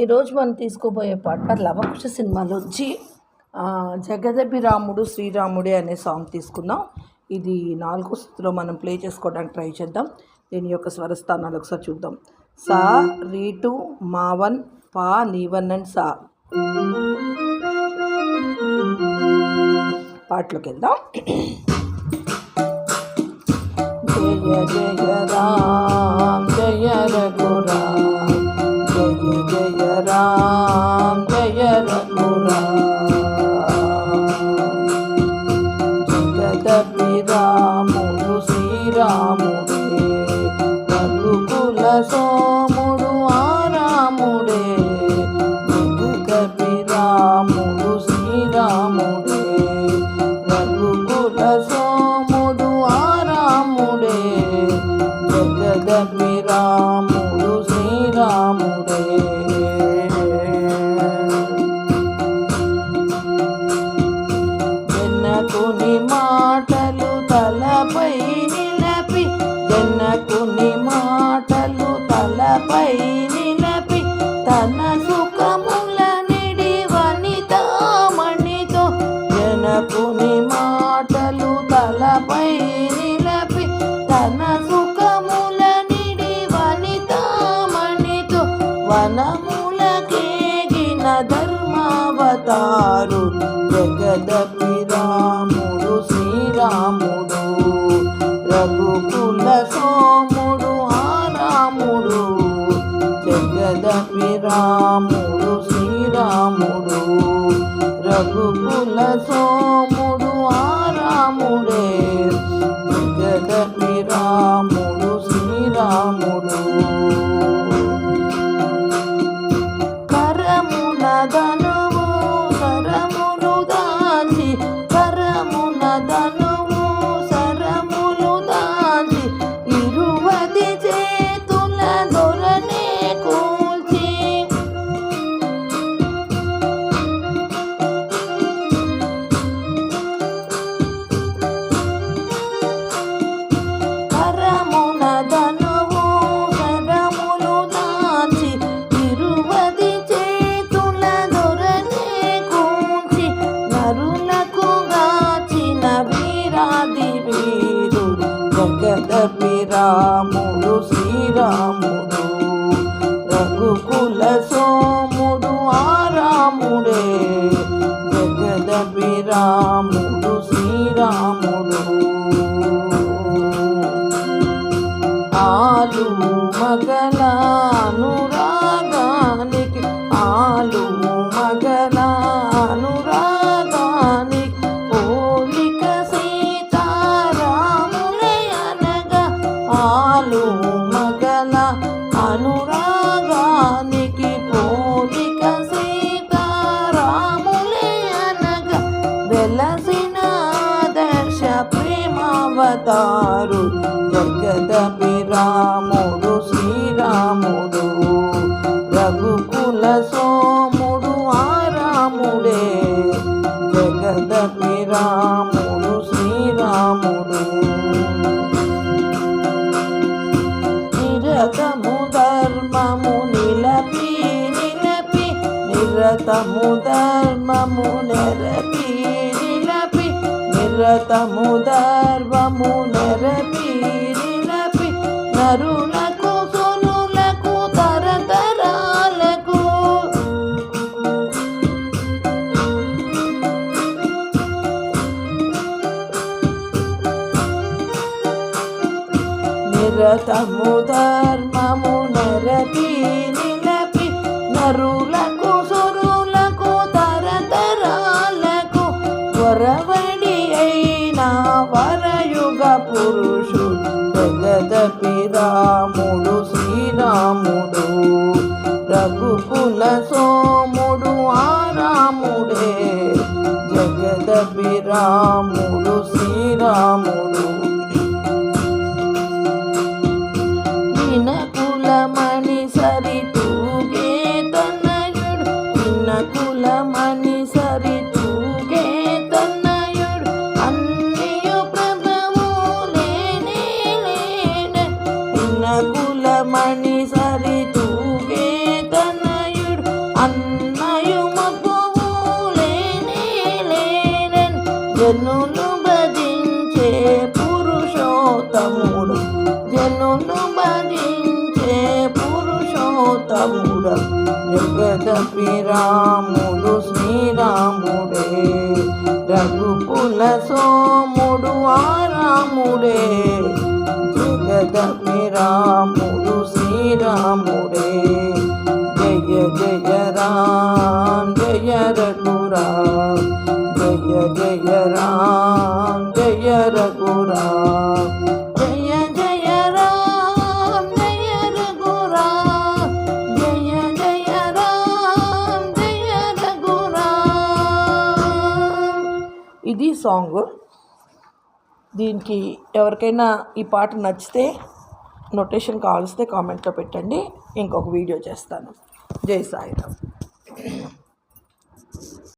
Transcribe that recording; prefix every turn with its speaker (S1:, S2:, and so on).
S1: ఈరోజు మనం తీసుకోబోయే పాట లవకుశ సినిమాలోంచి ఆ, రాముడు శ్రీరాముడే అనే సాంగ్ తీసుకుందాం. ఇది నాలుగో స్థితిలో మనం ప్లే చేసుకోవడానికి ట్రై చేద్దాం. దీని యొక్క స్వరస్థానాలు ఒకసారి చూద్దాం. సా రీటు మావన్ పా నీవన్ అండ్ సా. పాటలోకి వెళ్దాం. జగదపి రాముడు శ్రీరాముడే. ధర్మావతారు జగదపి రాముడు శ్రీరాముడు రఘుకుల సోముడు ఆ రాముడు జగదపి రాముడు శ్రీరాముడు రఘుకుల సోముడు ఆ రాముడే జగదపి రాముడు శ్రీరాముడు రఘుకుల సోముడు ఆ రాముడే. జగదపి రాముడు శ్రీరాముడు. ఆలు మగల అనురాగానికి ఆలు మగల అనురాగానికి పోలిక సీతారాములే అనగా వెలసిన దర్శ ప్రేమావతారు. జగదపి రాముడు శ్రీరాముడు రఘుకుల సోముడు ఆ రాముడే. జగదపి రాముడు శ్రీరాముడు నిరతము ధర్మము నెరపి నిలపి నిరతము ధర్మము నెరపి నిలపి నరులకు సునులకు తరతరాలకు. నిరతము ధర్మము నరపి నిలపి నరులకు వరవడి వరయుగ పురుషుడు జగదపి రాముడు శ్రీరాముడు. రఘుకుల సోముడు ఆరాముడే జగదపి రాముడు శ్రీరాముడు. కులమణి సరి తూగే తనయుడు అన్నయు జనులు భజించే పురుషోత్తముడు. జనులు భజించే పురుషోత్తముడు. జగదపి రాముడు శ్రీరాముడే. రఘుకుల సోముడు ఆ రాముడే. జగదపి రాముడు శ్రీరాముడే. జయ జయ రామ్ జయ రఘురామ్. జయ జయ రామ్ జయ రఘురామ్. జయ జయ రామ్ జయ రఘురామ్. జయ జయ రామ్ జయ రఘురామ్. ఇది సాంగ్. దీనికి ఎవరికైనా ఈ పాట నచ్చితే నోటేషన్ కావాల్స్తే కామెంట్లో పెట్టండి. ఇంకొక వీడియో చేస్తాను. జై సాయిరామ్.